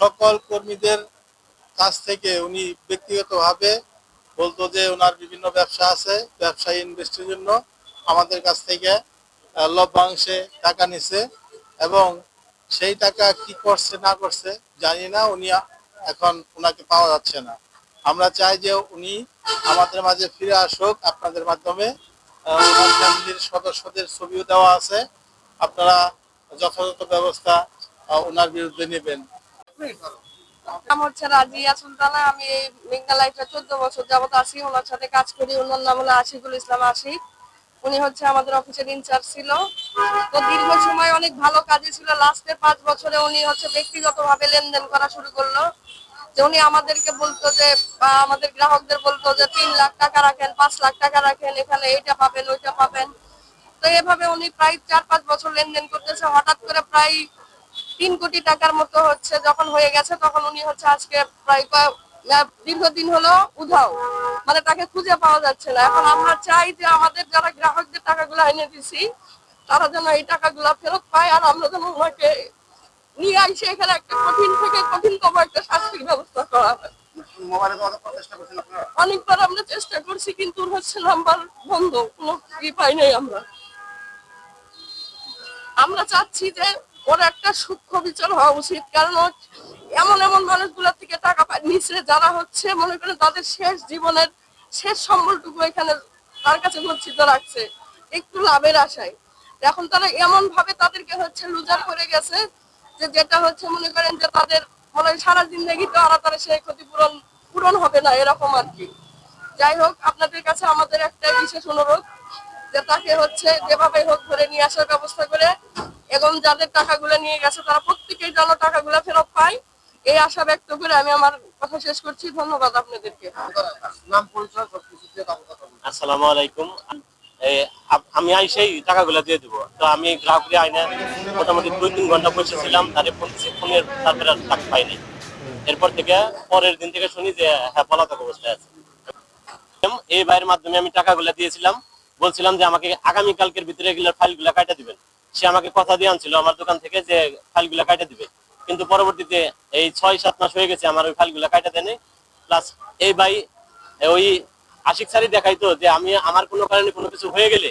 সকল কর্মীদের কাছ থেকে উনি ব্যক্তিগতভাবে বলতো যে ওনার বিভিন্ন ব্যবসা আছে, ব্যবসায়ী ইনভেস্টের জন্য আমাদের কাছ থেকে লভ্যাংশে টাকা নিছে এবং সেই টাকা কি করছে, না করছে জানি না, উনি এখন ওনাকে পাওয়া যাচ্ছে না। আমরা চাই যে উনি আমাদের মাঝে ফিরে আসুক, আপনাদের মাধ্যমে ফ্যামিলির সদস্যদের ছবিও দেওয়া আছে। আপনারা যথাযথ ব্যবস্থা ওনার বিরুদ্ধে নেবেন। নাম হচ্ছে রাজিয়া সুলতানা আমি এই মেঘনা চোদ্দ বছর যাবত আছি, ওনার সাথে কাজ করি ওনার নাম হলো আশিকুল ইসলাম আশিক। উনি হচ্ছে আমাদের অফিসের ইনচার্জ ছিল। তো দীর্ঘ সময় অনেক ভালো কাজে ছিল। লাস্টের পাঁচ বছরে উনি হচ্ছে ব্যক্তিগতভাবে লেনদেন করা শুরু করল। যে উনি আমাদেরকে বলতো যে, বা আমাদের গ্রাহকদের বলতো যে, তিন লাখ টাকা রাখেন, পাঁচ লাখ টাকা রাখেন, এখানে এইটা পাবেন, ওইটা পাবেন। তো এভাবে উনি প্রায় চার পাঁচ বছর লেনদেন করতেছে। হঠাৎ করে প্রায় তিন কোটি টাকার মতো হচ্ছে যখন হয়ে গেছে তখন উনি হচ্ছে আজকে প্রায় দীর্ঘদিন হলো উধাও। মানে তাকে খুঁজে পাওয়া যাচ্ছে না। এখন আমরা চাই যে আমাদের যারা গ্রাহকদের টাকাগুলো এনে দিছি তারা যেন এই টাকাগুলো ফেরত পায় আর আমরা যেন ওনাকে নিয়ে আইসে এখানে একটা কঠিন থেকে কঠিন কঠিনতম একটা শাস্তির ব্যবস্থা করা হয়। অনেকবার আমরা চেষ্টা করছি কিন্তু হচ্ছে নাম্বার বন্ধ কোনো ই পাই নাই আমরা। আমরা চাচ্ছি যে ওর একটা সূক্ষ্ম বিচার হওয়া উচিত। কারণ এমন এমন মানুষগুলোর থেকে টাকা নিচে যারা হচ্ছে, মনে করেন তাদের শেষ জীবনের শেষ সম্বলটুকু এখানে তার কাছে গচ্ছিত রাখছে, একটু লাভের আশায়। এখন তারা এমন ভাবে তাদেরকে হচ্ছে লুজার করে গেছে যে যেটা হচ্ছে মনে করেন যে তাদের মনে সারা জিন্দগি তো আর তারা সেই ক্ষতিপূরণ পূরণ হবে না, এরকম আর কি। যাই হোক, আপনাদের কাছে আমাদের একটা বিশেষ অনুরোধ যে তাকে হচ্ছে যেভাবে হোক ধরে নিয়ে আসার ব্যবস্থা করে এবং যাদের টাকাগুলো নিয়ে গেছে তারা প্রত্যেকেই যেন টাকাগুলো ফেরত পায়। এই আশা ব্যক্ত করে আমি আমার কথা শেষ করছি। ধন্যবাদ আপনাদেরকে। আসসালামু আলাইকুম। আমি আইসেই টাকাগুলো দিয়ে দিব। তো আমি গ্রাহকের আইনে মোটামুটি দুই তিন ঘণ্টা বসেছিলাম তারে ফোন দিছি, ফোনের তারপরে টাকা পাইনি। এরপর থেকে পরের দিন থেকে শুনি যে হ্যাঁ পলাতক অবস্থায় আছে। এই ভাইয়ের মাধ্যমে আমি টাকাগুলো দিয়েছিলাম। বলছিলাম যে আমাকে আগামী কালকের ভিতরে এগুলোর ফাইলগুলো কাটা দিবেন। সে আমাকে কথা দিয়ে আনছিল আমার দোকান থেকে যে ফাইলগুলো কাটা দিবে। কিন্তু পরবর্তীতে এই ছয়, সাত মাস হয়ে গেছে আমার ওই ফাইলগুলো কাটা দেয়নি। প্লাস এই ভাই, ওই আশিক সারি দেখাইতো যে আমি, আমার কোনো কারণে কোনো কিছু হয়ে গেলে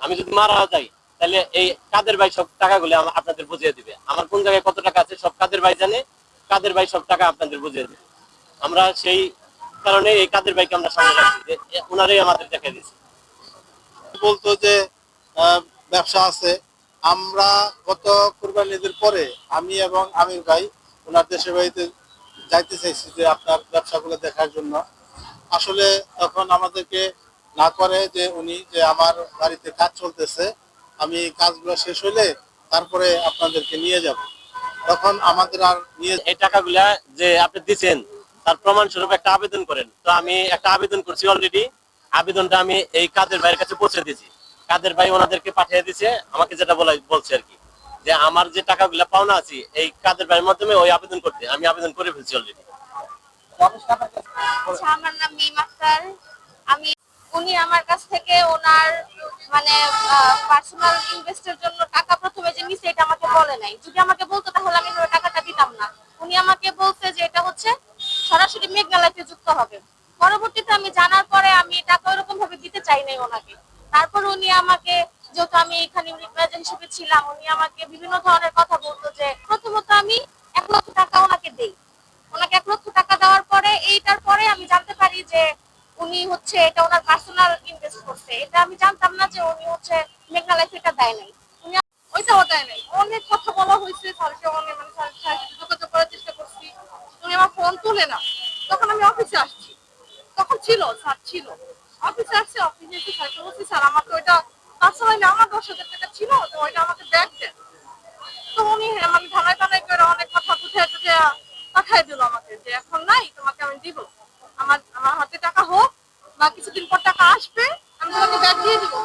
আমি যদি মারা যাই, তাহলে এই কাদের ভাই সব টাকাগুলো আপনাদের বুঝিয়ে দিবে। আমার কোন জায়গায় কত টাকা আছে সব কাদের ভাই জানে, কাদের ভাই সব টাকা আপনাদের বুঝিয়ে দিবে। আমরা সেই কারণে এই কাদের ভাইকে আমরা সামনে রাখছি যে ওনারাই আমাদের দেখা দিয়েছে। বলতো যে ব্যবসা আছে আমরা গত কুরবানি ঈদের পরে আমি এবং আমির ভাই ওনার দেশের বাড়িতে যাইতে চাইছি যে আপনার ব্যবসাগুলো দেখার জন্য। আসলে তখন আমাদেরকে না করে যে উনি যে আমার বাড়িতে কাজ চলতেছে, আমি কাজগুলো শেষ হলে তারপরে আপনাদেরকে নিয়ে যাব। তখন আমাদের আর নিয়ে এই টাকাগুলা যে আপনি দিচ্ছেন তার প্রমাণ স্বরূপ একটা আবেদন করেন। তো আমি একটা আবেদন করছি অলরেডি আবেদনটা আমি এই কাদের ভাইয়ের কাছে পৌঁছে দিয়েছি। কাদের ভাই ওনাদেরকে পাঠিয়ে দিয়েছে আমাকে যেটা বলা বলছে আর কি, যে আমার যে টাকাগুলা পাওনা আছে, এই কাদের ভাইয়ের মাধ্যমে ওই আবেদন করতে, আমি আবেদন করে ফেলছি অলরেডি আচ্ছা আমার নাম মিম আক্তার। আমি উনি আমার কাছ থেকে ওনার মানে পার্সোনাল ইনভেস্টের জন্য টাকা প্রথমে যে নিছে, এটা আমাকে বলে নাই। যদি আমাকে বলতো, তাহলে আমি ওই টাকাটা দিতাম না। উনি আমাকে বলছে যে এটা হচ্ছে সরাসরি মেঘনা লাইফে যুক্ত হবে। পরবর্তীতে আমি জানার পরে আমি টাকা ওরকম ভাবে দিতে চাই নাই ওনাকে। তারপর উনি আমাকে, যেহেতু আমি এখানে রিপ্রেজেন্ট হিসেবে ছিলাম, উনি আমাকে বিভিন্ন ধরনের কথা বলতো যে, প্রথমত আমি এক লক্ষ টাকা ওনাকে দেই। ওনাকে এক লক্ষ টাকা দেওয়ার পরে, এইটার পরে আমি জানতে পারি যে, উনি হচ্ছে, এটা ওনার পার্সোনাল ইনভেস্ট করছে। এটা আমি জানতাম না যে উনি হচ্ছে মেঘনা লাইফ এটা দেয় নাই। উনি ওইটাও দেয় নাই। অনেক কথা বলা হয়েছে স্যারকে অনেক মানে যোগাযোগ করার চেষ্টা করছি। উনি আমার ফোন তুলে না। তখন আমি অফিসে আসছি। তখন ছিল, স্যার, ছিল। অফিসে আসছি অফিসে এসে স্যারকে বলছি, স্যার, আমাকে ওইটা পাঁচশো না আমার দশ হাজার টাকা ছিল, তো ওইটা আমাকে ব্যাগ দেন তো উনি মানে ধানায় টানায় করে অনেক কথা বুঝে টুঝে পাঠাই দিল আমাকে যে, এখন নাই, তোমাকে আমি দিব। আমার আমার হাতে টাকা হোক, বা কিছুদিন পর টাকা আসবে, আমি তোমাকে ব্যাগ দিয়ে দিবো।